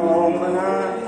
Oh moment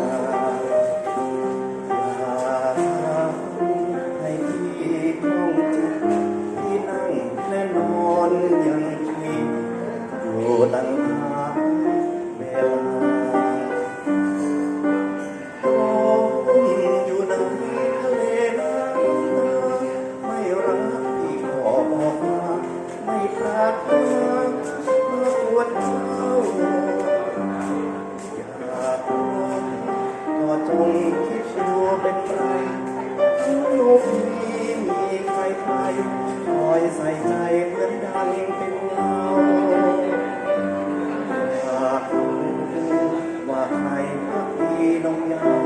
วนเฝ้าอยากบอกก็จงคิดดูเป็นไรลูกนี้มีใครใครคอยใส่ใจเหมือนดังเป็นเงาหากรู้ว่าใครพักดีนองยา